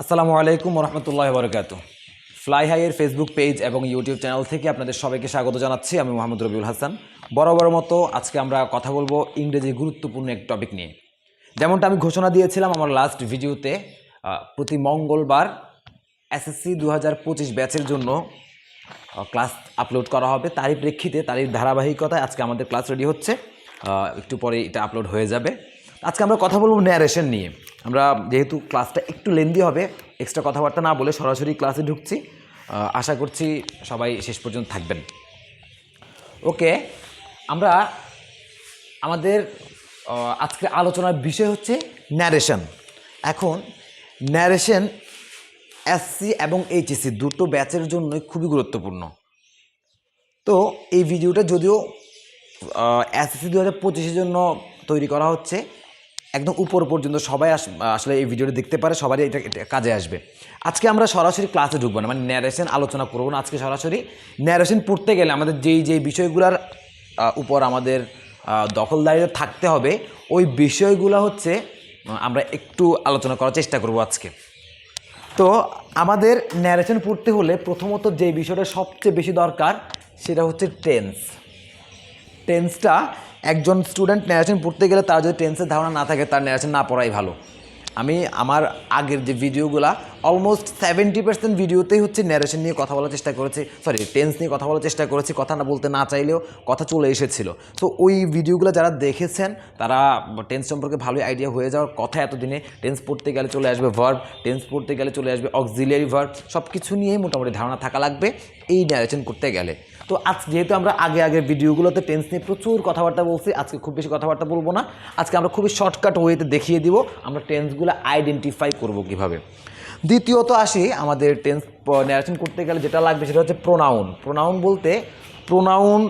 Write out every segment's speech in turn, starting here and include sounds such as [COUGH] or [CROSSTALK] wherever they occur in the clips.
আসসালামু আলাইকুম রহমতুল্লাহ বরকাত ফ্লাই হাইয়ের ফেসবুক পেজ এবং ইউটিউব চ্যানেল থেকে আপনাদের সবাইকে স্বাগত জানাচ্ছি। আমি মোহাম্মদ রবিউল হাসান। বরাবর মতো আজকে আমরা কথা বলব ইংরেজি গুরুত্বপূর্ণ এক টপিক নিয়ে। যেমনটা আমি ঘোষণা দিয়েছিলাম আমার লাস্ট ভিডিওতে প্রতি মঙ্গলবার এসএসসি দু হাজার পঁচিশ ব্যাচের জন্য ক্লাস আপলোড করা হবে। তারই প্রেক্ষিতে, তারই ধারাবাহিকতায় আজকে আমাদের ক্লাস রেডি হচ্ছে। একটু পরে এটা আপলোড হয়ে যাবে। আজকে আমরা কথা বলব ন্যারেশন নিয়ে। আমরা যেহেতু ক্লাসটা একটু লেন্দি হবে এক্সট্রা কথাবার্তা না বলে সরাসরি ক্লাসে ঢুকছি। আশা করছি সবাই শেষ পর্যন্ত থাকবেন। ওকে আমরা আমাদের আজকে আলোচনার বিষয় হচ্ছে ন্যারেশন এখন ন্যারেশন এসসি এবং এইচএসসি দুটো ব্যাচের জন্যই খুবই গুরুত্বপূর্ণ। তো এই ভিডিওটা যদিও এসএসসি দু হাজার পঁচিশের জন্য তৈরি করা হচ্ছে একদম উপর পর্যন্ত সবাই আস- আসলে এই ভিডিওটি দেখতে পারে, সবারই এটা কাজে আসবে। আজকে আমরা সরাসরি ক্লাসে ঢুকবো না মানে ন্যারেশন আলোচনা করব না আজকে সরাসরি। ন্যারেশন পড়তে গেলে আমাদের যেই যেই বিষয়গুলোর উপর আমাদের দখলদারিতে থাকতে হবে, ওই বিষয়গুলো হচ্ছে আমরা একটু আলোচনা করার চেষ্টা করব আজকে। তো আমাদের ন্যারেশন পড়তে হলে প্রথমত যে বিষয়টা সবচেয়ে বেশি দরকার, সেটা হচ্ছে টেন্স টেন্সটা একজন স্টুডেন্ট ন্যারেশন পড়তে গেলে তার যদি টেন্সের ধারণা না থাকে, তার ন্যারেশন না পড়াই ভালো। আমি আমার আগের যে ভিডিওগুলো অলমোস্ট সেভেন্টি পার্সেন্ট ভিডিওতেই হচ্ছে ন্যারেশন নিয়ে কথা বলার চেষ্টা করেছি সরি টেন্স নিয়ে কথা বলার চেষ্টা করেছি, কথা না বলতে না চাইলেও কথা চলে এসেছিল। তো ওই ভিডিওগুলো যারা দেখেছেন, তারা টেন্স সম্পর্কে ভালোই আইডিয়া হয়ে যাওয়ার কথা এতদিনে। টেন্স পড়তে গেলে চলে আসবে ভার্ব টেন্স পড়তে গেলে চলে আসবে অক্সিলিয়ারি ভার্ব সব কিছু নিয়েই মোটামুটি ধারণা থাকা লাগবে, এই ন্যারেশন করতে গেলে। তো আজ যেহেতু আমরা আগে আগে ভিডিওগুলোতে টেন্স নিয়ে প্রচুর কথাবার্তা বলছি, আজকে খুব বেশি কথাবার্তা বলব না। আজকে আমরা খুবই শর্টকাট ওয়েতে দেখিয়ে দিব আমরা টেন্সগুলো আইডেন্টিফাই করব কীভাবে। দ্বিতীয়ত আসি আমাদের টেন্স ন্যারেশন করতে গেলে যেটা লাগবে সেটা হচ্ছে প্রোনাউন প্রোনাউন বলতে প্রোনাউন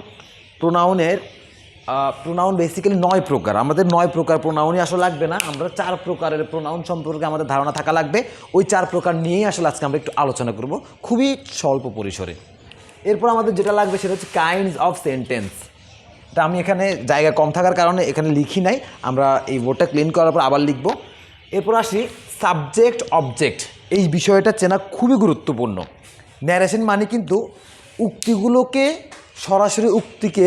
প্রোনাউনের প্রোনাউন বেসিক্যালি নয় প্রকার। আমাদের নয় প্রকার প্রোনাউনই আসলে লাগবে না, আমরা চার প্রকারের প্রোনাউন সম্পর্কে আমাদের ধারণা থাকা লাগবে। ওই চার প্রকার নিয়েই আসলে আজকে আমরা একটু আলোচনা করব, খুবই স্বল্প পরিসরে। এরপর আমাদের যেটা লাগবে সেটা হচ্ছে কাইন্ডস অফ সেন্টেন্স তা আমি এখানে জায়গা কম থাকার কারণে এখানে লিখি নাই। আমরা এই বোর্ডটা ক্লিন করার পর আবার লিখব। এরপর আসি সাবজেক্ট অবজেক্ট এই বিষয়টা চেনা খুবই গুরুত্বপূর্ণ। ন্যারেশন মানে কিন্তু উক্তিগুলোকে সরাসরি উক্তিকে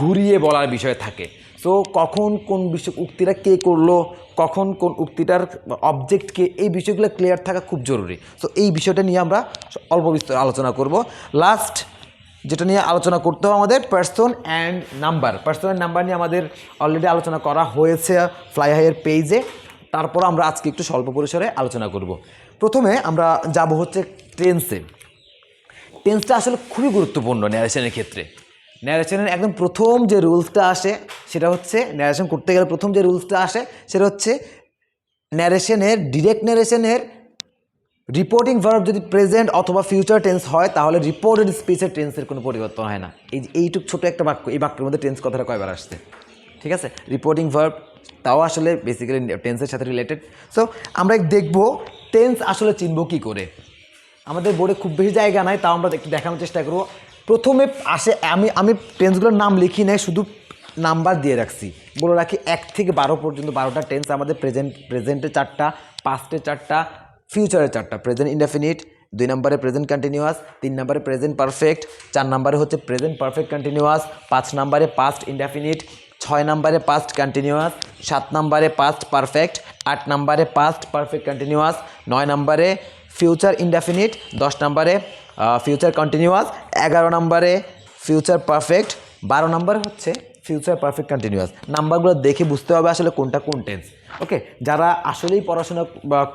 ঘুরিয়ে বলার বিষয় থাকে। সো কখন কোন বিষয় উক্তিটা কে করল কখন কোন উক্তিটার অবজেক্টকে এই বিষয়গুলো ক্লিয়ার থাকা খুব জরুরি। সো এই বিষয়টা নিয়ে আমরা অল্প বিস্তর আলোচনা করব। লাস্ট যেটা নিয়ে আলোচনা করতে হবে আমাদের person and number person and number নিয়ে আমাদের অলরেডি আলোচনা করা হয়েছে ফ্লাই হাইয়ের পেজে তারপর আমরা আজকে একটু স্বল্প পরিসরে আলোচনা করব। প্রথমে আমরা যাব হচ্ছে টেন্সে টেন্সটা আসলে খুবই গুরুত্বপূর্ণ ন্যারেশনের ক্ষেত্রে। ন্যারেশনের একদম প্রথম যে রুলসটা আসে, সেটা হচ্ছে ন্যারেশন করতে গেলে প্রথম যে রুলসটা আসে, সেটা হচ্ছে ন্যারেশনের ডিরেক্ট ন্যারেশনের রিপোর্টিং ভার্ব যদি প্রেজেন্ট অথবা ফিউচার টেন্স হয়, তাহলে রিপোর্টেড স্পিচের টেন্সের কোনো পরিবর্তন হয় না। এই এইটুক ছোটো একটা বাক্য, এই বাক্যের মধ্যে টেন্স কথাটা কয়বার আসছে? ঠিক আছে? রিপোর্টিং ভার্ব তাও আসলে বেসিক্যালি টেন্সের সাথে রিলেটেড সো আমরা দেখব টেন্স আসলে চিনব কী করে। আমাদের বোর্ডে খুব বেশি জায়গা নাই, তাও আমরা একটু দেখানোর চেষ্টা করব। প্রথমে আসে, আমি আমি টেন্সগুলোর নাম লিখি নাই, শুধু নাম্বার দিয়ে রাখছি। বলে রাখি, এক থেকে বারো পর্যন্ত বারোটা টেন্স আমাদের প্রেজেন্ট প্রেজেন্টে চারটা পাস্টে চারটা ফিউচারে চারটা প্রেজেন্ট ইনডেফিনিট দুই নম্বরে প্রেজেন্ট কন্টিনিউয়াস তিন নম্বরে প্রেজেন্ট পারফেক্ট চার নম্বরে হচ্ছে প্রেজেন্ট পারফেক্ট কন্টিনিউয়াস পাঁচ নম্বরে পাস্ট ইনডেফিনিট ছয় নম্বরে পাস্ট কন্টিনিউয়াস সাত নম্বরে পাস্ট পারফেক্ট আট নম্বরে পাস্ট পারফেক্ট কন্টিনিউয়াস নয় নম্বরে ফিউচার ইনডেফিনিট দশ নম্বরে ফিউচার কন্টিনিউয়াস এগারো নম্বরে ফিউচার পারফেক্ট বারো নম্বরে হচ্ছে ফিউচার পারফেক্ট কন্টিনিউয়াস নাম্বারগুলো দেখে বুঝতে হবে আসলে কোনটা কোন টেন্স ওকে যারা আসলেই পড়াশোনা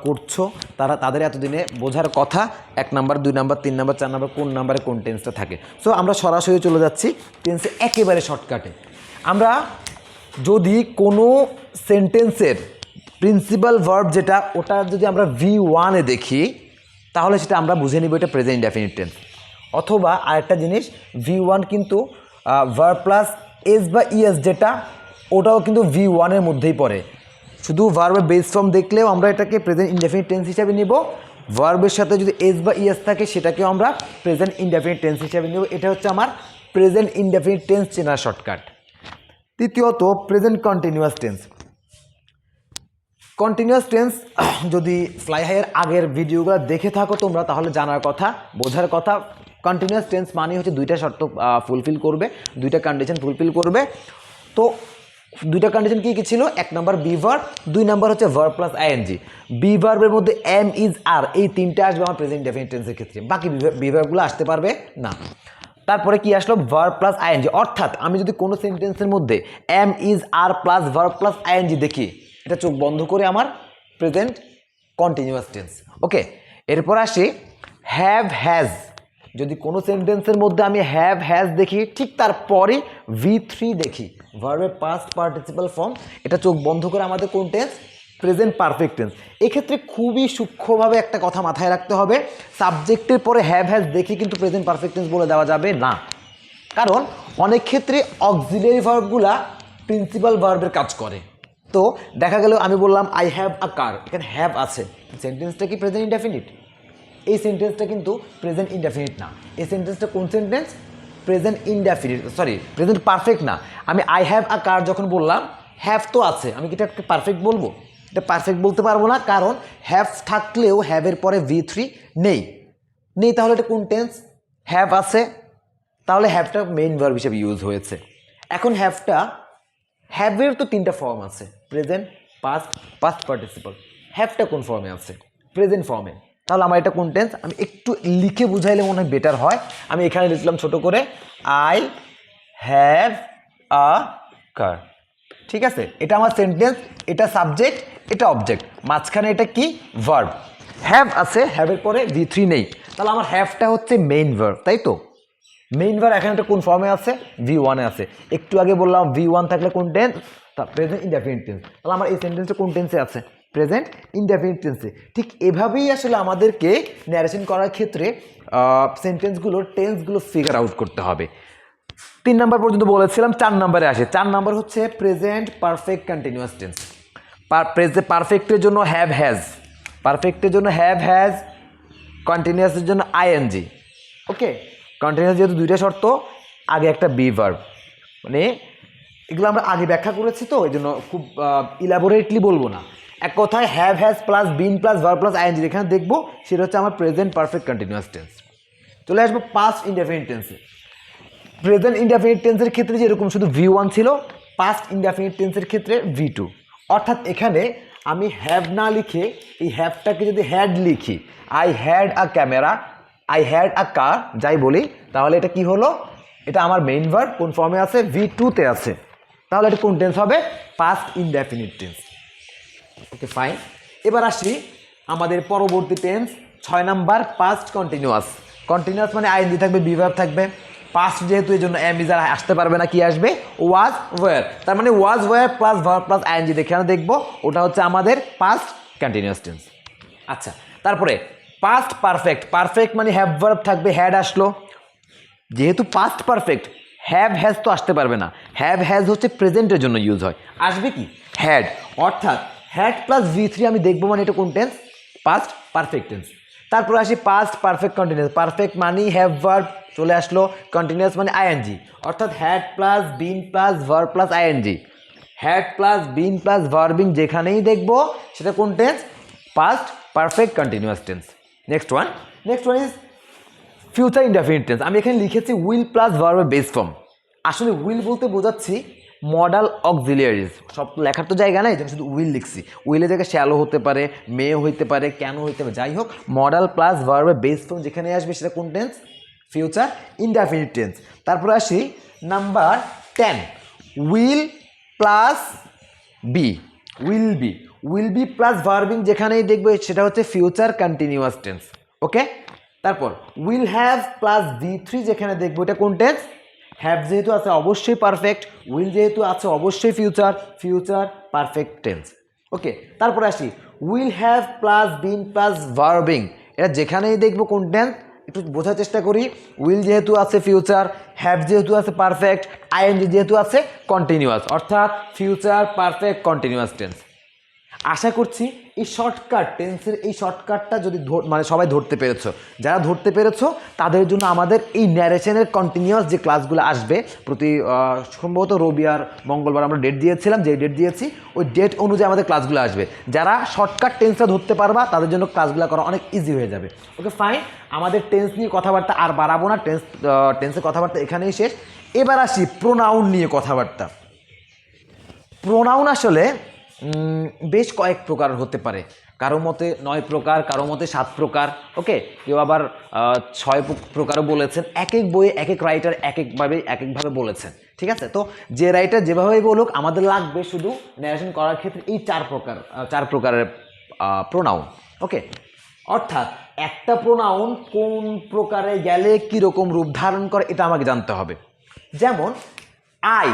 করছ, তারা তাদের এতদিনে বোঝার কথা, এক নাম্বার, দুই নাম্বার, তিন নাম্বার, চার নাম্বার, কোন নাম্বারে কোন টেন্সটা থাকে। সো আমরা সরাসরি চলে যাচ্ছি টেন্সে একেবারে শর্টকাটে আমরা যদি কোনো সেন্টেন্সের প্রিন্সিপাল ভার্ব যেটা, ওটা যদি আমরা ভি ওয়ানে দেখি তাহলে সেটা আমরা বুঝে নিব এটা প্রেজেন্ট ইনডেফিনিট টেন্স অথবা আরেকটা জিনিস ভি ওয়ান কিন্তু ভার প্লাস এস বা ইএস যেটা, ওটাও কিন্তু ভি ওয়ানের মধ্যেই পড়ে। শুধু ভার্বের বেস ফর্ম দেখলেও আমরা এটাকে প্রেজেন্ট ইনডেফিনিট টেন্স হিসাবে নিব। ভার্বের সাথে যদি এস বা ইএস থাকে, সেটাকেও আমরা প্রেজেন্ট ইনডেফিনিট টেন্স হিসাবে নেব। এটা হচ্ছে আমার প্রেজেন্ট ইনডেফিনিট টেন্স চেনার শর্টকাট তৃতীয়ত present continuous tense continuous tense [COUGHS] যদি ফ্লাই হাইয়ের আগের ভিডিওগুলো দেখে থাকো তোমরা, তাহলে জানার কথা, বোঝার কথা। কন্টিনিউয়াস টেন্স মানে হচ্ছে দুইটা শর্ত ফুলফিল করবে, দুইটা কন্ডিশন ফুলফিল করবে। তো দুইটা কন্ডিশন কী কী ছিল? এক নাম্বার বি ভার্ব দুই নাম্বার হচ্ছে ভার্ব প্লাস আইএনজি বি ভার্বের মধ্যে এম ইজ আর এই তিনটা আসবে আমার প্রেজেন্ট ডেফিনিট টেন্সের ক্ষেত্রে। বাকি বি ভার্বগুলো আসতে পারবে না। তারপরে কি আসলো? ভার্ব প্লাস আইএনজি অর্থাৎ আমি যদি কোনো সেন্টেন্সের মধ্যে am is are plus verb plus ING দেখি এটা চোখ বন্ধ করে আমার প্রেজেন্ট কন্টিনিউয়াস টেন্স ওকে এরপর আসি হ্যাভ হ্যাজ যদি কোনো সেন্টেন্সের মধ্যে আমি হ্যাভ হ্যাজ দেখি, ঠিক তারপরে ভি থ্রি দেখি। ভার্বের পাস্ট পার্টিসিপাল ফর্ম এটা চোখ বন্ধ করে আমাদের কোন টেন্স প্রেজেন্ট পারফেক্ট টেন্স এক্ষেত্রে খুবই সূক্ষ্মভাবে একটা কথা মাথায় রাখতে হবে সাবজেক্টের পরে হ্যাভ হ্যাজ দেখে কিন্তু প্রেজেন্ট পারফেক্ট টেন্স বলে দেওয়া যাবে না। কারণ অনেক ক্ষেত্রে অক্সিলারি ভার্বগুলা প্রিন্সিপাল ভার্বের কাজ করে। তো দেখা গেল, আমি বললাম আই হ্যাভ আ কার এখানে হ্যাভ আছে। সেন্টেন্সটা কি প্রেজেন্ট ইনডেফিনিট এই সেন্টেন্সটা কিন্তু প্রেজেন্ট ইনডেফিনিট না। এই সেন্টেন্সটা কোন sentence present indefinite sorry present perfect না। আমি আই হ্যাভ আ কার যখন বললাম হ্যাভ তো আছে। আমি কি এটা পারফেক্ট বলব? এটা পারফেক্ট বলতে পারব না, কারণ হ্যাভ থাকলেও হ্যাভের পরে ভি থ্রি নেই। নেই তাহলে এটা কোন টেন্স হ্যাভ আছে। তাহলে হ্যাভটা মেইন ভার্ব হিসেবে ইউজ হয়েছে। এখন হ্যাভটা হ্যাভের তো তিনটা ফর্ম আছে। প্রেজেন্ট পাস্ট পাস্ট পার্টিসিপাল হ্যাভটা কোন ফর্মে আছে? প্রেজেন্ট ফর্মে তাহলে আমার এটা কোন টেন্স আমি একটু লিখে বুঝাইলে মনে হয় বেটার হয়। আমি এখানে লিখলাম ছোট করে আই হ্যাভ আ কার ঠিক আছে? এটা আমার সেন্টেন্স এটা সাবজেক্ট এটা অবজেক্ট মাঝখানে এটা কি? ভার্ব হ্যাভ আছে হ্যাভের পরে ভি থ্রি নেই। তাহলে আমার হ্যাভটা হচ্ছে মেইন ভার্ব তাই তো? মেইন ভার এখানে একটা কোন ফর্মে আছে? ভি ওয়ানে আছে। একটু আগে বললাম ভি ওয়ান থাকলে কোন টেন্স প্রেজেন্ট ইনডেফিনিট টেন্স তাহলে আমার এই সেন্টেন্সটা কোন টেন্সে আছে? প্রেজেন্ট ইনডেফিনিট টেন্সে ঠিক এভাবেই আসলে আমাদেরকে ন্যারেশন করার ক্ষেত্রে সেন্টেন্সগুলোর টেন্সগুলো ফিগার আউট করতে হবে। তিন নাম্বার পর্যন্ত বলেছিলাম, চার নাম্বারে আসে। চার নাম্বার হচ্ছে প্রেজেন্ট পারফেক্ট কন্টিনিউয়াস টেন্স পারফেক্টের জন্য হ্যাভ হ্যাজ পারফেক্টের জন্য হ্যাভ হ্যাজ কন্টিনিউয়াসের জন্য আইএনজি ওকে কন্টিনিউয়াস যেহেতু দুইটা শর্ত, আগে একটা বি ভার্ব মানে এগুলো আমরা আগে ব্যাখ্যা করেছি তো এই জন্য খুব ইলাবোরেটলি বলব না। এক কথায় have has plus been plus verb plus ING যেখানে দেখব, সেটা হচ্ছে আমার প্রেজেন্ট পারফেক্ট কন্টিনিউয়াস টেন্স চলে আসব পাস্ট ইনডেফিনিট টেন্সে প্রেজেন্ট ইনডেফিনিট টেন্সের ক্ষেত্রে যেরকম শুধু ভি ওয়ান ছিল পাস্ট ইনডেফিনিট টেন্সের ক্ষেত্রে ভি টু অর্থাৎ এখানে আমি হ্যাভ না লিখে, এই হ্যাভটাকে যদি হ্যাড লিখি I had a camera I had a car যাই বলি, তাহলে এটা কি হলো? এটা আমার মেইন ভার্ব কোন ফর্মে আছে? ভি টুতে আছে। তাহলে এটা কোন টেন্স হবে? Past indefinite tense okay fine এবার আসি আমাদের পরবর্তী টেন্স ছয় নাম্বার পাস্ট কন্টিনিউয়াস কন্টিনিউয়াস মানে আইএনজি থাকবে বিভাব থাকবে। পাস্ট যেহেতু এই জন্য ইজার আসতে পারবে না, কি আসবে? ওয়াজ ওয়ার তার মানে was were plus verb plus ING দেখে আমরা দেখব, ওটা হচ্ছে আমাদের পাস্ট কন্টিনিউয়াস টেন্স আচ্ছা তারপরে পাস্ট পারফেক্ট পারফেক্ট মানে হ্যাভ ভার্ব থাকবে হ্যাড আসলো। যেহেতু পাস্ট পারফেক্ট হ্যাভ হ্যাজ তো আসতে পারবে না। হ্যাভ হ্যাজ হচ্ছে প্রেজেন্টের জন্য ইউজ হয়। আসবে কি? হ্যাড অর্থাৎ হ্যাড প্লাস ভি থ্রি আমি দেখব মানে এটা কোন টেন্স পাস্ট পারফেক্ট টেন্স তারপরে আসি পাস্ট পারফেক্ট কন্টিনিউস পারফেক্ট মানি হ্যাভ ভার্ব চলে আসলো। কন্টিনিউয়াস মানে আইএনজি অর্থাৎ had plus been plus verb plus ING had plus been plus verbing যেখানেই দেখব, সেটা কোন tense past perfect continuous tense next one next one is future indefinite tense আমি এখানে লিখেছি উইল প্লাস ভার্বের বেস ফর্ম আসলে উইল বলতে বোঝাচ্ছি মডাল অক্সিলিয়ারিজ সব লেখার তো জায়গা নাই শুধু উইল লিখছি। উইলের জায়গায় শ্যালো হতে পারে, মেয়ে হইতে পারে, কেন হইতে পারে, যাই হোক মডাল প্লাস ভার্বের বেস ফর্ম যেখানে আসবে সেটা কোন টেন্স ফিউচার ইনডেফিনিট টেন্স তারপরে আসি number ten will plus be will be will be plus verbing যেখানেই দেখবে সেটা হচ্ছে ফিউচার কন্টিনিউয়াস টেন্স ওকে তারপর will have plus V three যেখানে দেখব এটা কোন টেন্স হ্যাভ যেহেতু আছে অবশ্যই পারফেক্ট উইল যেহেতু আছে অবশ্যই future future perfect tense okay তারপর আসি। Will have plus been plus verbing এটা যেখানেই দেখব কোন টেন্স একটু বোঝার চেষ্টা করি। উইল যেহেতু আছে ফিউচার হ্যাভ যেহেতু আছে পারফেক্ট আইএনজি যেহেতু আছে কন্টিনিউয়াস অর্থাৎ ফিউচার পারফেক্ট কন্টিনিউয়াস টেন্স আশা করছি এই শর্টকাট টেন্সের এই শর্টকাটটা যদি মানে সবাই ধরতে পেরেছ। যারা ধরতে পেরেছ, তাদের জন্য আমাদের এই ন্যারেশনের কন্টিনিউয়াস যে ক্লাসগুলো আসবে, প্রতি সম্ভবত রবি আর মঙ্গলবার আমরা ডেট দিয়েছিলাম যে ডেট দিয়েছি, ওই ডেট অনুযায়ী আমাদের ক্লাসগুলো আসবে। যারা শর্টকাট টেন্সটা ধরতে পারবা, তাদের জন্য ক্লাসগুলো করা অনেক ইজি হয়ে যাবে। ওকে ফাইন আমাদের টেন্স নিয়ে কথাবার্তা আর বাড়াবো না টেন্স টেন্সের কথাবার্তা এখানেই শেষ। এবার আসি প্রোনাউন নিয়ে কথাবার্তা। প্রোনাউন আসলে বেশ কয়েক প্রকার হতে পারে। কারও মতে নয় প্রকার, কারও মতে সাত প্রকার। ওকে, কেউ আবার ছয় প্রকারও বলেছেন। এক এক বইয়ে এক এক রাইটার এক একভাবে এক একভাবে বলেছেন। ঠিক আছে? তো যে রাইটার যেভাবেই বলুক, আমাদের লাগবে শুধু ন্যারেশন করার ক্ষেত্রে এই চার প্রকার চার প্রকারের প্রোনাউন ওকে? অর্থাৎ একটা প্রোনাউন কোন প্রকারে গেলে কীরকম রূপ ধারণ করে, এটা আমাকে জানতে হবে। যেমন আই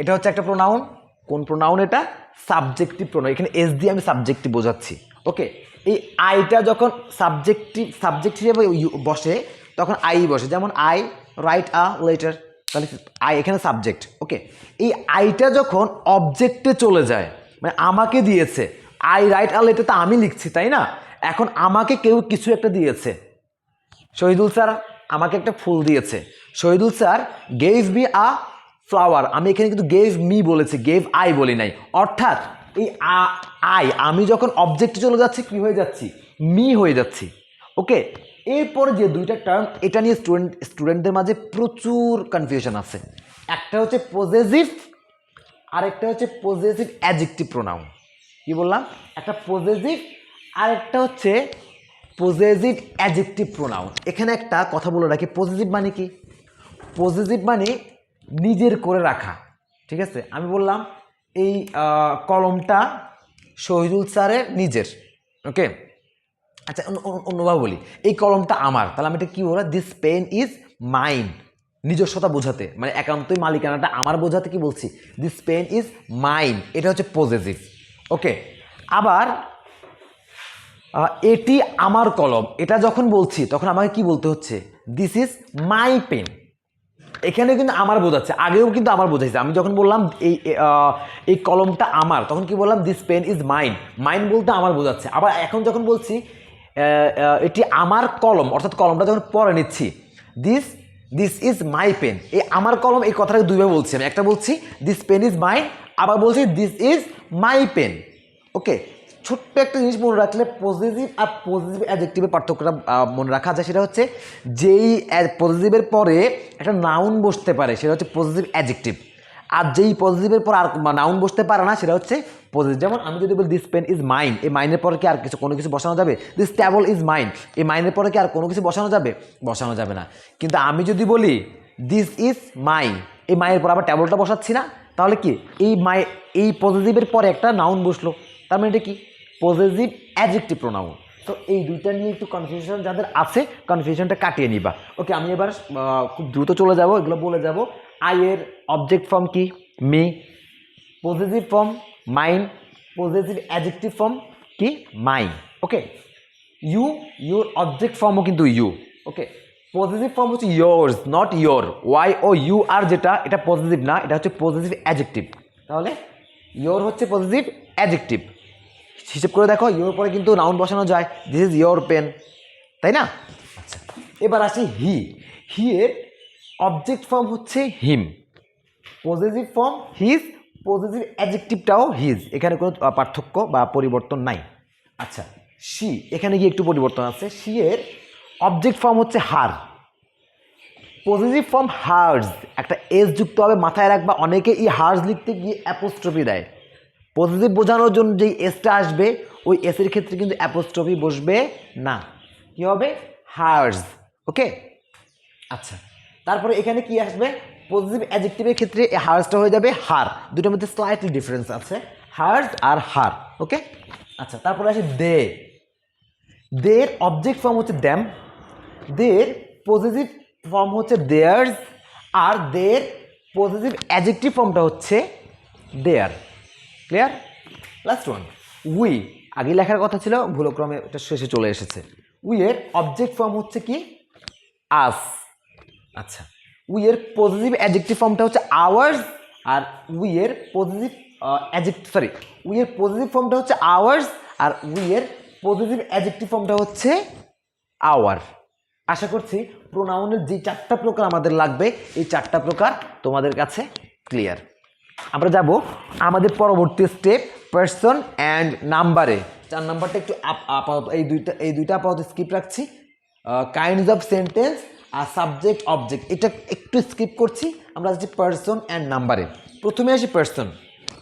এটা হচ্ছে একটা প্রোনাউন কোন প্রোনাউন এটা? সাবজেক্টিভ প্রোনাউন এখানে এস দিয়ে আমি সাবজেক্টিভ বোঝাচ্ছি ওকে এই আইটা যখন সাবজেক্টিভ সাবজেক্ট হিসেবে বসে, তখন আই বসে, যেমন আই রাইট আ লেটার তাহলে আই এখানে সাবজেক্ট ওকে এই আইটা যখন অবজেক্টে চলে যায় মানে আমাকে দিয়েছে আই রাইট আ লেটার তো আমি লিখছি, তাই না? এখন আমাকে কেউ কিছু একটা দিয়েছে, শহীদুল স্যার আমাকে একটা ফুল দিয়েছে, Shahidul sir gave be a flower আমি এখানে কিন্তু গেভ মি বলেছি গেভ আই বলি নাই। অর্থাৎ এই আই আমি যখন অবজেক্টে চলে যাচ্ছি, কি হয়ে যাচ্ছি? মি হয়ে যাচ্ছি। ওকে এরপরে যে দুইটা টার্ম এটা নিয়ে স্টুডেন্ট স্টুডেন্টদের মাঝে প্রচুর কনফিউশন আছে। একটা হচ্ছে পজেসিভ আরেকটা হচ্ছে পজেসিভ অ্যাজেক্টিভ প্রোনাউন কি বললাম? একটা পজেসিভ আরেকটা হচ্ছে পজেসিভ অ্যাজেক্টিভ প্রোনাউন এখানে একটা কথা বলে রাখি পজেসিভ মানে কি? পজেসিভ মানে নিজের করে রাখা, ঠিক আছে? আমি বললাম, এই কলমটা শহীদুল স্যারের নিজের, ওকে? আচ্ছা অন্য- অন্য- অন্যভাবে বলি, এই কলমটা আমার, তাহলে আমি এটা কী বলব? দিস পেন ইজ মাইন নিজস্বতা বোঝাতে মানে একান্তই মালিকানাটা আমার বোঝাতে কি বলছি? দিস পেন ইজ মাইন এটা হচ্ছে পজেসিভ ওকে? আবার এটি আমার কলম, এটা যখন বলছি, তখন আমাকে কি বলতে হচ্ছে? দিস ইজ মাই পেন এখানে কিন্তু আমার বোঝাচ্ছে আগেও কিন্তু আমার বোঝাইছে আমি যখন বললাম এই এই কলমটা আমার, তখন কি বললাম this pen is mine mine বলতে আমার বোঝাচ্ছে আবার এখন যখন বলছি এটি আমার কলম, অর্থাৎ কলমটা যখন পরে নিচ্ছি this this is my pen এই আমার কলম, এই কথাটাকে দুইভাবে বলছি আমি। একটা বলছি দিস পেন ইজ মাইন আবার বলছি this is my pen okay ছোট্ট একটা জিনিস মনে রাখলে পজিটিভ আর পজিটিভ অ্যাডজেক্টিভের পার্থক্যটা মনে রাখা যায়। সেটা হচ্ছে যেই পজিটিভের পরে একটা নাউন বসতে পারে, সেটা হচ্ছে পজিটিভ অ্যাডজেক্টিভ আর যেই পজিটিভের পর আর নাউন বসতে পারে না, সেটা হচ্ছে পজিটিভ যেমন আমি যদি বলি দিস পেন ইজ মাইন এই মাইনের পরে কি আর কিছু, কোনো কিছু বসানো যাবে? দিস ট্যাবল ইজ মাইন এই মাইনের পরে কি আর কোনো কিছু বসানো যাবে? বসানো যাবে না। কিন্তু আমি যদি বলি দিস ইজ মাইন এই মায়ের পর আবার ট্যাবলটা বসাচ্ছি না, তাহলে কি? এই মাই এই পজিটিভের পরে একটা নাউন বসল। তার মানে এটা কি? পজিটিভ অ্যাডজেক্টিভ প্রোনাউন তো এই দুইটা নিয়ে একটু কনফিউশন যাদের আছে কনফিউশনটা কাটিয়ে নিবা। ওকে আমি এবার খুব দ্রুত চলে যাব, এগুলো বলে যাব। আই এর অবজেক্ট ফর্ম কি? Me positive form mine positive adjective form কি? Mine okay you your object ফর্মও কিন্তু ইউ ওকে পজিটিভ ফর্ম হচ্ছে yours not your Y O U R যেটা, এটা পজিটিভ না, এটা হচ্ছে পজিটিভ অ্যাডজেক্টিভ তাহলে ইয়োর হচ্ছে পজিটিভ অ্যাডজেক্টিভ হিসেব করে দেখো ইয়োর পরে কিন্তু নাউন বসানো যায়। দিস ইজ ইয়োর পেন তাই না? এবার আসি হি হি এর অবজেক্ট ফর্ম হচ্ছে him positive form his positive অ্যাডজেক্টিভটাও his এখানে কোনো পার্থক্য বা পরিবর্তন নাই। আচ্ছা শি এখানে গিয়ে একটু পরিবর্তন আছে। শি এর অবজেক্ট ফর্ম হচ্ছে হার পজিটিভ ফর্ম হার্স একটা এস যুক্ত হবে, মাথায় রাখবা, অনেকে এই হার্স লিখতে গিয়ে অ্যাপোস্ট্রফি দেয়। পজিটিভ বোঝানোর জন্য যেই এসটা আসবে, ওই এসের ক্ষেত্রে কিন্তু অ্যাপোস্ট্রফি বসবে না। কি হবে? হার্স ওকে আচ্ছা। তারপরে এখানে কি আসবে? পজিটিভ অ্যাডজেক্টিভের ক্ষেত্রে হার্সটা হয়ে যাবে হার দুটোর মধ্যে স্লাইটলি ডিফারেন্স আছে। হার্স আর হার ওকে আচ্ছা তারপরে আসে দে দের অবজেক্ট ফর্ম হচ্ছে দ্যাম দের পজিটিভ ফর্ম হচ্ছে দেয়ার্স আর দের পজিটিভ অ্যাডজেক্টিভ ফর্মটা হচ্ছে their clear last one we আগে লেখার কথা ছিল ভুলক্রমে এটা শেষে চলে এসেছে। উই এর অবজেক্ট ফর্ম হচ্ছে কি? আস আচ্ছা। উই এর পজিটিভ অ্যাডজেক্টিভ ফর্মটা হচ্ছে আওয়ার্স আর উই এর পজিটিভ অ্যাডজেক্ট সরি উই এর পজিটিভ ফর্মটা হচ্ছে আওয়ার্স আর উই এর পজিটিভ অ্যাজেক্টিভ ফর্মটা হচ্ছে আওয়ার আশা করছি প্রোনাউনের যে চারটা প্রকার আমাদের লাগবে এই চারটা প্রকার তোমাদের কাছে ক্লিয়ার আমরা যাব আমাদের পরবর্তী স্টেপ পার্সন অ্যান্ড নাম্বারে চার নাম্বারটা একটু আপ- আপাতত এই দুইটা এই দুইটা আপাতত স্কিপ রাখছি। কাইন্ডস অফ সেন্টেন্স আর সাবজেক্ট অবজেক্ট এটা একটু স্কিপ করছি। আমরা আসছি পার্সন অ্যান্ড নাম্বারে প্রথমে আসি পার্সন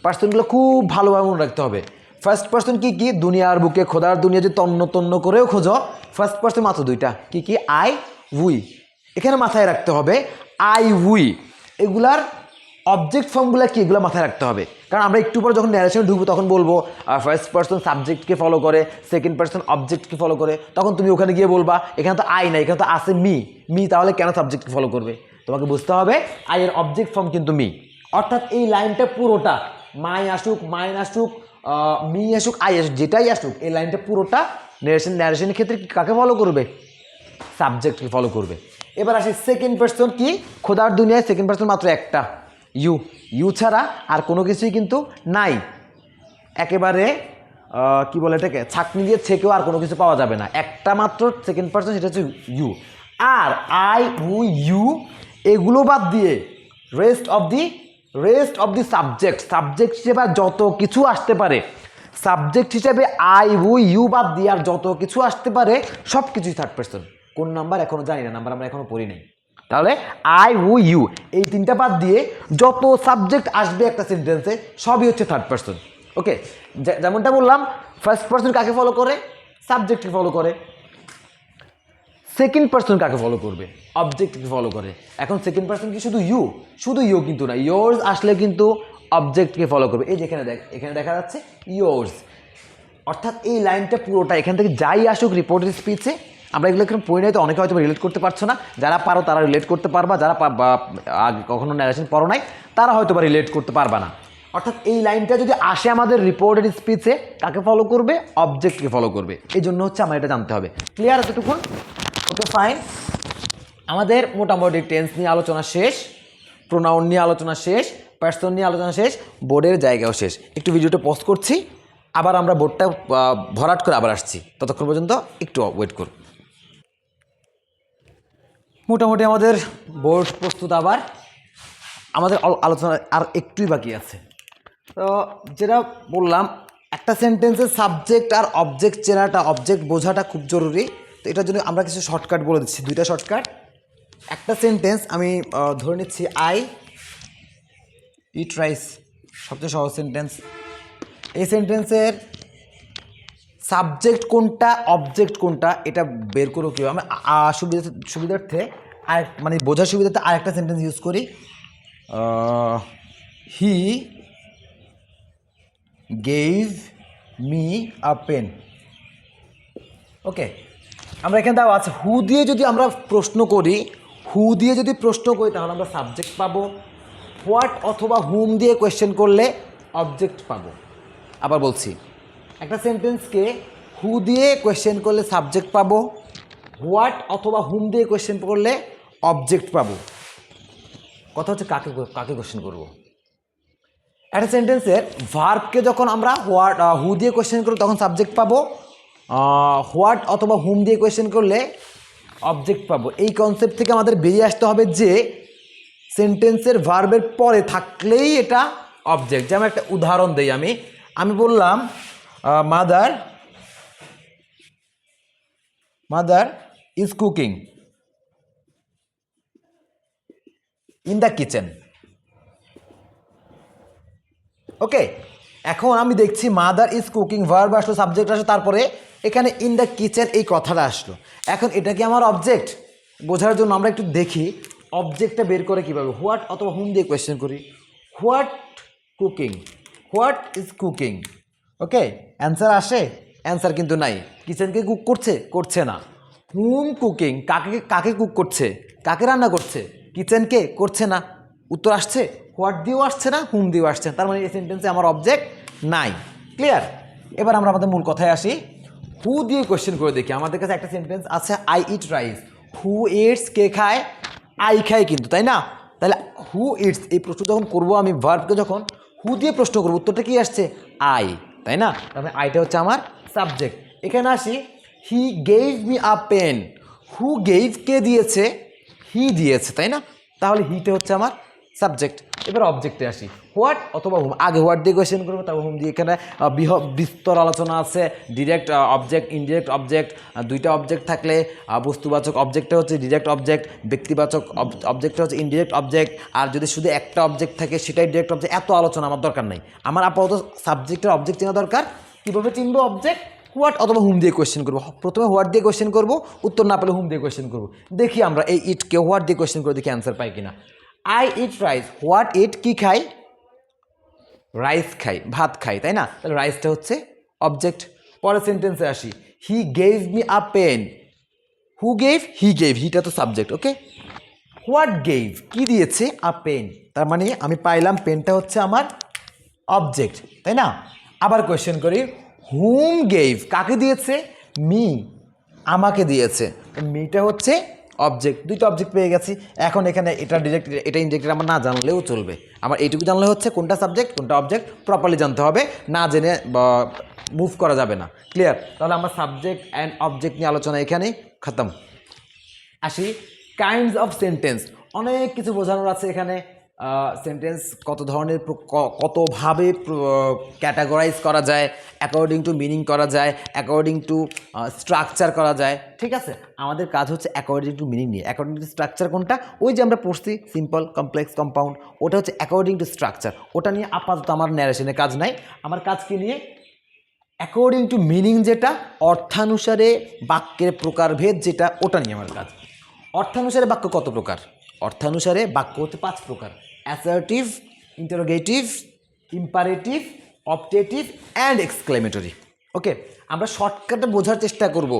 পার্সনগুলো খুব ভালোভাবে মনে রাখতে হবে। ফার্স্ট পার্সন কি কি? দুনিয়ার বুকে, খোদার দুনিয়া যে তন্ন তন্ন করেও খোঁজো। ফার্স্ট পার্সন মাত্র দুইটা। কি কি? আই উই এখানে মাথায় রাখতে হবে আই উই এগুলার অবজেক্ট ফর্মগুলো কি, এগুলো মাথায় রাখতে হবে। কারণ আমরা একটু পরে যখন ন্যারেশনে ঢুকবো, তখন বলব ফার্স্ট পার্সন সাবজেক্টকে ফলো করে সেকেন্ড পার্সন অবজেক্টকে ফলো করে, তখন তুমি ওখানে গিয়ে বলবা, এখানে তো আই নাই, এখানে তো আছে মি মি তাহলে কেন সাবজেক্টকে ফলো করবে? তোমাকে বুঝতে হবে আই এর অবজেক্ট ফর্ম কিন্তু মি অর্থাৎ এই লাইনটা পুরোটা মাই আসুক মাইন আসুক মি আসুক আই আসুক, যেটাই আসুক, এই লাইনটা পুরোটা ন্যারেশন ন্যারেশনের ক্ষেত্রে কাকে ফলো করবে? সাবজেক্টকে ফলো করবে। এবার আসি সেকেন্ড পার্সন কি? খোদার দুনিয়ায় সেকেন্ড পার্সন মাত্র একটা। ইউ ইউ ছাড়া আর কোনো কিছুই কিন্তু নাই। একেবারে কি বলে এটাকে, ছাকনি দিয়ে ছেকেও আর কোনো কিছু পাওয়া যাবে না। একটা মাত্র সেকেন্ড পার্সন সেটা হচ্ছে ইউ আর আই উ ইউ এগুলো বাদ দিয়ে rest of the rest of the subject subject হিসেবে যত কিছু আসতে পারে সাবজেক্ট হিসেবে আই উ ইউ বাদ দিয়ে আর যত কিছু আসতে পারে সব কিছুই থার্ড পার্সন কোন নাম্বার এখনও জানি না নাম্বার আমরা এখনও পড়ি নাই। তাহলে আই উ ইউ এই তিনটা বাদ দিয়ে যত সাবজেক্ট আসবে একটা সেন্টেন্সে সবই হচ্ছে থার্ড পার্সন ওকে যেমনটা বললাম ফার্স্ট পার্সন কাকে ফলো করে? সাবজেক্টকে ফলো করে। সেকেন্ড পার্সন কাকে ফলো করবে? অবজেক্টকে ফলো করে। এখন সেকেন্ড পার্সন কি শুধু ইউ শুধু ইউ কিন্তু না ইয়োর্স আসলে কিন্তু অবজেক্টকে ফলো করবে। এই যেখানে দেখ এখানে দেখা যাচ্ছে ইয়োর্স অর্থাৎ এই লাইনটা পুরোটা এখান থেকে যাই আসুক রিপোর্টের স্পিচে আমরা এগুলো এখানে পড়ি নাই, তো অনেকে হয়তো রিলেট করতে পারছ না। যারা পারো তারা রিলেট করতে পারবা, যারা আগে কখনো ন্যারেশন পড়ো নাই, তারা হয়তো বা রিলেট করতে পারবা না। অর্থাৎ এই লাইনটা যদি আসে আমাদের রিপোর্টেড স্পিচে কাকে ফলো করবে? অবজেক্টকে ফলো করবে। এই জন্য হচ্ছে আমার এটা জানতে হবে। ক্লিয়ার এতটুকুন ওকে ফাইন আমাদের মোটামুটি টেন্স নিয়ে আলোচনা শেষ প্রোনাউন নিয়ে আলোচনা শেষ পার্সন নিয়ে আলোচনা শেষ বোর্ডের জায়গাও শেষ। একটু ভিডিওটা পোস্ট করছি, আবার আমরা বোর্ডটা ভরাট করে আবার আসছি। ততক্ষণ পর্যন্ত একটু ওয়েট করুন। মোটামুটি আমাদের বোর্ড প্রস্তুত আবার। আমাদের আলোচনা আর একটুই বাকি আছে। তো যেটা বললাম, একটা সেন্টেন্সের সাবজেক্ট আর অবজেক্ট চেনাটা অবজেক্ট বোঝাটা খুব জরুরি। তো এটার জন্য আমরা কিছু শর্টকাট বলে দিচ্ছি, দুইটা শর্টকাট একটা সেন্টেন্স আমি ধরে নিচ্ছি আই ইট রাইস সবচেয়ে সহজ সেন্টেন্স এই সেন্টেন্সের সাবজেক্ট কোনটা অবজেক্ট কোনটা, এটা বের করো কীভাবে। আমরা আ- সুবিধা সুবিধার্থে আর মানে বোঝার সুবিধার্থে আরেকটা সেন্টেন্স ইউজ করি। He gave me a pen okay আমরা এখানে দেওয়া আছে হু দিয়ে যদি আমরা প্রশ্ন করি হু দিয়ে যদি প্রশ্ন করি, তাহলে আমরা সাবজেক্ট পাবো। হোয়াট অথবা হুম দিয়ে কোয়েশ্চেন করলে অবজেক্ট পাবো। আবার বলছি একটা সেন্টেন্সকে হু দিয়ে কোয়েশ্চেন করলে সাবজেক্ট পাবো হোয়াট অথবা হুম দিয়ে কোয়েশ্চেন করলে অবজেক্ট পাবো। কথা হচ্ছে কাকে কাকে কোয়েশ্চেন করব? একটা সেন্টেন্সের ভার্বকে যখন আমরা হোয়াট হু দিয়ে কোয়েশ্চেন করব, তখন সাবজেক্ট পাবো হোয়াট অথবা হুম দিয়ে কোয়েশ্চেন করলে অবজেক্ট পাবো। এই কনসেপ্ট থেকে আমাদের বেরিয়ে আসতে হবে যে সেন্টেন্সের ভার্বের পরে থাকলেই এটা অবজেক্ট যেমন একটা উদাহরণ দিই আমি। আমি বললাম mother mother is cooking in the kitchen okay এখন আমি দেখছি মাদার ইজ কুকিং ভার্ব আসলো সাবজেক্ট আসলো, তারপরে এখানে ইন দ্য কিচেন এই কথাটা আসলো। এখন এটা কি আমার অবজেক্ট বোঝার জন্য আমরা একটু দেখি অবজেক্টটা বের করে কীভাবে হোয়াট অথবা হুম দিয়ে কোয়েশ্চেন করি। What cooking what is cooking okay answer আসে? অ্যান্সার কিন্তু নাই। কিচেনকে কুক করছে? করছে না। হুম কুকিং কাকে কাকে কুক করছে? কাকে রান্না করছে? কিচেনকে করছে না। উত্তর আসছে হোয়াট দিয়েও আসছে না হুম দিয়েও আসছে তার মানে এই সেন্টেন্সে আমার অবজেক্ট নাই। ক্লিয়ার এবার আমরা আমাদের মূল কথায় আসি। হু দিয়ে কোয়েশ্চেন করে দেখি। আমাদের কাছে একটা সেন্টেন্স আছে I eat rice who eats কে খায়? আই খায় কিন্তু, তাই না? তাহলে হু ইটস এই প্রশ্ন যখন করব আমি ভার্বকে যখন হু দিয়ে প্রশ্ন করব? উত্তরটা কি আসছে? আই তাই না? তাহলে আইটা হচ্ছে আমার সাবজেক্ট এখানে আসি he gave me a pen who gave কে দিয়েছে? হি দিয়েছে, তাই না? তাহলে হিটা হচ্ছে আমার সাবজেক্ট এবার অবজেক্টে আসি। হোয়াট অথবা হুম আগে হোয়াট দিয়ে কোয়েশ্চেন করব তারপর হুম দিয়ে এখানে আহ, বৃহ বিস্তর আলোচনা আছে ডিরেক্ট অবজেক্ট ইনডিরেক্ট অবজেক্ট দুইটা অবজেক্ট থাকলে বস্তুবাচক অবজেক্টটা হচ্ছে ডিরেক্ট অবজেক্ট ব্যক্তিবাচক অবজেক্টটা হচ্ছে ইনডিরেক্ট অবজেক্ট আর যদি শুধু একটা অবজেক্ট থাকে সেটাই ডিরেক্ট অবজেক্ট এত আলোচনা আমার দরকার নেই। আমার আপাতত সাবজেক্টের অবজেক্ট চেনা দরকার কীভাবে চিনবো অবজেক্ট হোয়াট অথবা হুম দিয়ে কোয়েশ্চেন করব। প্রথমে হোয়াট দিয়ে কোয়েশ্চেন করব উত্তর না পেলে হুম দিয়ে কোয়েশ্চেন করব। দেখি আমরা এই ইটকে হোয়াট দিয়ে কোয়েশ্চেন করে দেখি অ্যান্সার পাই কিনা। I eat rice what eat কী খাই রাইস খাই, ভাত খাই, তাই না? তাহলে রাইসটা হচ্ছে অবজেক্ট পরের সেন্টেন্সে আসি। He gave me a pen who gave he gave হিটা তো সাবজেক্ট ওকে হোয়াট গেভ কি দিয়েছে? আ পেন তার মানে আমি পাইলাম পেনটা হচ্ছে আমার অবজেক্ট তাই না? আবার কোয়েশ্চেন করি। হুম গেভ কাকে দিয়েছে? মি আমাকে দিয়েছে। মিটা হচ্ছে অবজেক্ট দুইটা অবজেক্ট পেয়ে গেছি। এখন এখানে এটা ডিরেক্ট এটা ইনজেক্টেড আমার না জানলেও চলবে। আমার এইটুকু জানলে হচ্ছে কোনটা সাবজেক্ট কোনটা অবজেক্ট প্রপারলি জানতে হবে, না জেনে মুভ করা যাবে না। ক্লিয়ার তাহলে আমার সাবজেক্ট অ্যান্ড অবজেক্ট নিয়ে আলোচনা এখানেই খতম। আসি। কাইন্ডস অফ সেন্টেন্স অনেক কিছু বোঝানোর আছে এখানে। সেন্টেন্স কত ধরনের কতভাবে ক্যাটাগরাইজ করা যায় অ্যাকর্ডিং টু মিনিং করা যায় অ্যাকর্ডিং টু স্ট্রাকচার করা যায়, ঠিক আছে? আমাদের কাজ হচ্ছে অ্যাকর্ডিং টু মিনিং নিয়ে। অ্যাকর্ডিং টু স্ট্রাকচার কোনটা? ওই যে আমরা পড়ছি সিম্পল কমপ্লেক্স কম্পাউন্ড ওটা হচ্ছে অ্যাকর্ডিং টু স্ট্রাকচার ওটা নিয়ে আপাতত আমার ন্যারেশনের কাজ নাই। আমার কাজ কি নিয়ে? অ্যাকর্ডিং টু মিনিং যেটা, অর্থানুসারে বাক্যের প্রকারভেদ যেটা, ওটা নিয়ে আমার কাজ। অর্থানুসারে বাক্য কত প্রকার? অর্থানুসারে বাক্য হচ্ছে পাঁচ প্রকার। Assertive interrogative imperative optative and exclamatory okay আমরা শর্টকাটে বোঝার চেষ্টা করব।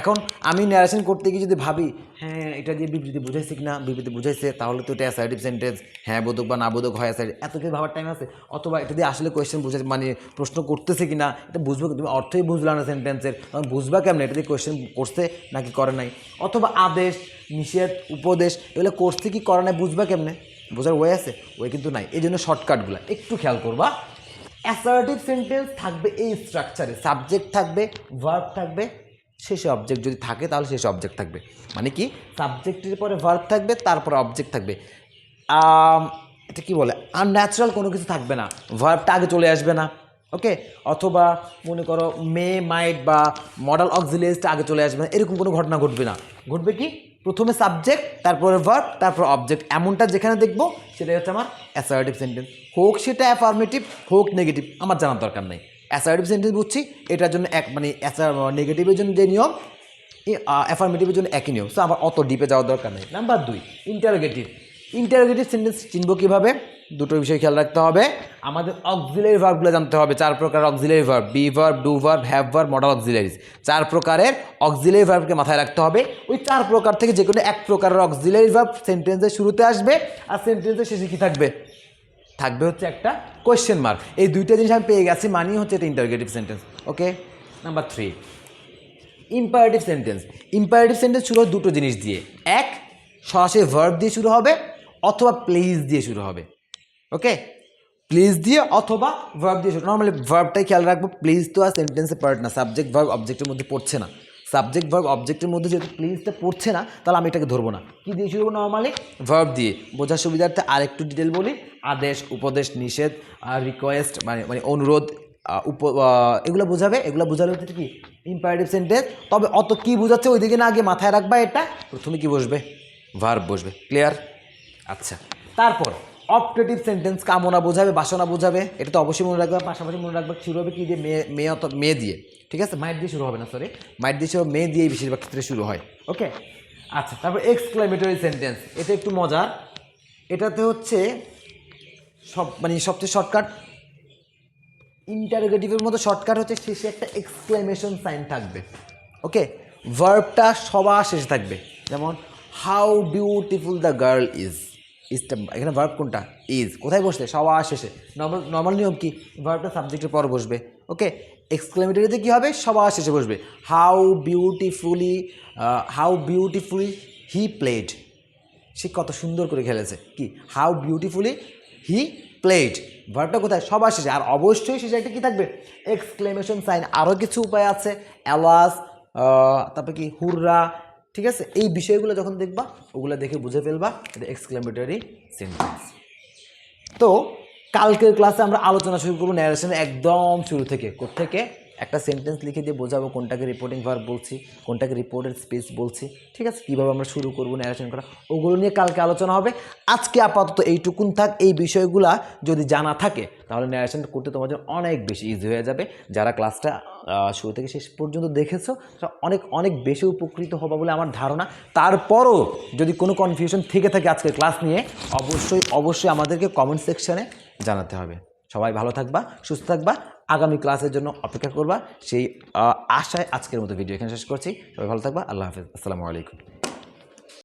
এখন আমি ন্যারেশন করতে গিয়ে যদি ভাবি হ্যাঁ এটা দিয়ে বিবৃতি বুঝাইছে না বিবৃতি বুঝাইছে, তাহলে তো এটা অ্যাসার্টিভ সেন্টেন্স হ্যাঁ বোধক বা না বোধক হয় অ্যাসার্টিভ এত কিছু ভাবার টাইম আছে। অথবা এটা দিয়ে আসলে কোয়েশ্চেন বুঝে মানে প্রশ্ন করতেছে কি না এটা বুঝব তুমি অর্থই বুঝলা না সেন্টেন্সের তখন বুঝবা কেমন? এটা দিয়ে কোয়েশ্চেন করছে নাকি করে নাই? অথবা আদেশ, নিষেধ, উপদেশ, এগুলো করছে কি, করে নাই, বুঝবা কেমনে? বোঝার ওয়ে আছে? ওয়ে কিন্তু নাই। এই জন্য শর্টকাটগুলো একটু খেয়াল করবা। অ্যাসার্টিভ সেন্টেন্স থাকবে এই স্ট্রাকচারে সাবজেক্ট থাকবে ভার্ব থাকবে। শেষে অবজেক্ট যদি থাকে, তাহলে শেষে অবজেক্ট থাকবে। মানে কি? সাবজেক্টের পরে ভার্ব থাকবে, তারপরে অবজেক্ট থাকবে। এটা কি বলে? আনন্যাচারাল কোনো কিছু থাকবে না। ভার্বটা আগে চলে আসবে না। ওকে অথবা মনে করো মে মাইট বা মডেল অক্সিলিয়ারিসটা আগে চলে আসবে না। এরকম কোনো ঘটনা ঘটবে না। ঘটবে কি? প্রথমে সাবজেক্ট তারপরে ভার্ব তারপর অবজেক্ট এমনটা যেখানে দেখব, সেটাই হচ্ছে আমার অ্যাসার্টিভ সেন্টেন্স হোক সেটা অ্যাফার্মেটিভ হোক নেগেটিভ আমার জানার দরকার নেই। অ্যাসার্টিভ সেন্টেন্স বুঝছি, এটার জন্য এক মানে নেগেটিভের জন্য যে নিয়ম অ্যাফার্মেটিভের জন্য একই নিয়ম। সো আমার অত ডিপে যাওয়ার দরকার নেই। নাম্বার দুই ইন্টারোগেটিভ ইন্টারোগেটিভ সেন্টেন্স চিনব কীভাবে? দুটো বিষয় খেয়াল রাখতে হবে। আমাদের অক্সিলারি ভার্বগুলো জানতে হবে, চার প্রকার auxiliary verb be verb do verb have verb modal auxiliaries চার প্রকারের অক্সিলারি ভার্বকে মাথায় রাখতে হবে। ওই চার প্রকার থেকে যে কোনো এক প্রকারের অক্সিলারি ভার্ব সেন্টেন্সের শুরুতে আসবে আর সেন্টেন্সের শেষে কী থাকবে? থাকবে হচ্ছে একটা কোয়েশ্চেন মার্ক এই দুইটা জিনিস আমি পেয়ে গেছি মানি হচ্ছে এটা interrogative sentence okay number three imperative sentence imperative sentence শুরু হয় দুটো জিনিস দিয়ে। এক, সরাসরি ভার্ব দিয়ে শুরু হবে, অথবা প্লেস দিয়ে শুরু হবে। ওকে প্লিজ দিয়ে অথবা ভার্ব দিয়ে নর্মালি ভার্বটাই খেয়াল রাখব। প্লিজ তো আর সেন্টেন্সে পার্ট না। সাবজেক্ট ভার্ব অবজেক্টের মধ্যে পড়ছে না। সাবজেক্ট ভার্ব অবজেক্টের মধ্যে যেহেতু প্লিজটা পড়ছে না, তাহলে আমি এটাকে ধরবো না। কী দিয়ে শুরু নর্মালি ভার্ব দিয়ে। বোঝার সুবিধার্থে আরেকটু ডিটেল বলি। আদেশ, উপদেশ, নিষেধ আর রিকোয়েস্ট মানে মানে অনুরোধ উপ এগুলো বোঝাবে। এগুলো বোঝালে হচ্ছে কি? ইম্পারেটিভ সেন্টেন্স তবে অত কি বোঝাচ্ছে ওই দিকে না আগে মাথায় রাখবা এটা। প্রথমে কি বসবে? ভার্ব বসবে। ক্লিয়ার আচ্ছা। তারপর অপটেটিভ সেন্টেন্স কামনা বোঝাবে, বাসনা বোঝাবে, এটা তো অবশ্যই মনে রাখবে, পাশাপাশি মনে রাখবে, শুরু হবে কি দিয়ে মেয়ে মেয়ে অত মেয়ে দিয়ে, ঠিক আছে? মায়ের দিয়ে শুরু হবে না সরি মায়ের দিয়ে শুরু মেয়ে দিয়েই বেশিরভাগ ক্ষেত্রে শুরু হয় ওকে আচ্ছা তারপর এক্সক্লামেটরি সেন্টেন্স এটা একটু মজার, এটাতে হচ্ছে সব মানে সবচেয়ে শর্টকাট ইন্টারোগেটিভের মতো শর্টকাট হচ্ছে শেষে একটা এক্সক্লেমেশন সাইন থাকবে ওকে ভার্বটা সবার শেষে থাকবে, যেমন how beautiful the girl is ইজটা এখানে ভার্ব কোনটা? ইজ কোথায় বসবে সবার শেষে। নর্মাল নর্মাল নিয়ম কি? ভার্বটা সাবজেক্টের পর বসবে। ওকে এক্সক্লেমেটরিতে কী হবে? সবার শেষে বসবে। How beautifully how beautifully he played সে কত সুন্দর করে খেলেছে। কি? হাউ বিউটিফুলি হি প্লেড ভার্বটা কোথায়? সবার শেষে। আর অবশ্যই শেষে একটা কী থাকবে? এক্সক্লেমেশন সাইন আরও কিছু উপায় আছে। অ্যালাস তারপরে কি? হুররা ঠিক আছে? এই বিষয়গুলো যখন দেখবা, ওগুলো দেখে বুঝে ফেলবা, এটা এক্সক্লেমেটরি সেন্টেন্স তো, কালকের ক্লাসে আমরা আলোচনা শুরু করব ন্যারেশনের একদম শুরু থেকে থেকে একটা সেন্টেন্স লিখে দিয়ে বোঝাবো কোনটাকে রিপোর্টিং ভার্ব বলছি, কোনটাকে রিপোর্টের স্পেস বলছি, ঠিক আছে? কীভাবে আমরা শুরু করব ন্যারেশন করা, ওগুলো নিয়ে কালকে আলোচনা হবে। আজকে আপাতত এইটুকুন থাক, এই বিষয়গুলা যদি জানা থাকে, তাহলে ন্যারেশন করতে তোমার জন্য অনেক বেশি ইজি হয়ে যাবে। যারা ক্লাসটা শুরু থেকে শেষ পর্যন্ত দেখেছ অনেক অনেক বেশি উপকৃত হবে বলে আমার ধারণা। তারপরও যদি কোনো কনফিউশন থেকে থাকে আজকের ক্লাস নিয়ে, অবশ্যই অবশ্যই আমাদেরকে কমেন্ট সেকশানে জানাতে হবে। সবাই ভালো থাকবা, সুস্থ থাকবা আগামী ক্লাসের জন্য অপেক্ষা করবা। সেই আশায় আজকের মতো ভিডিও এখানে শেষ করছি। সবাই ভালো থাকবা। আল্লাহ হাফিজ। আসসালামু আলাইকুম।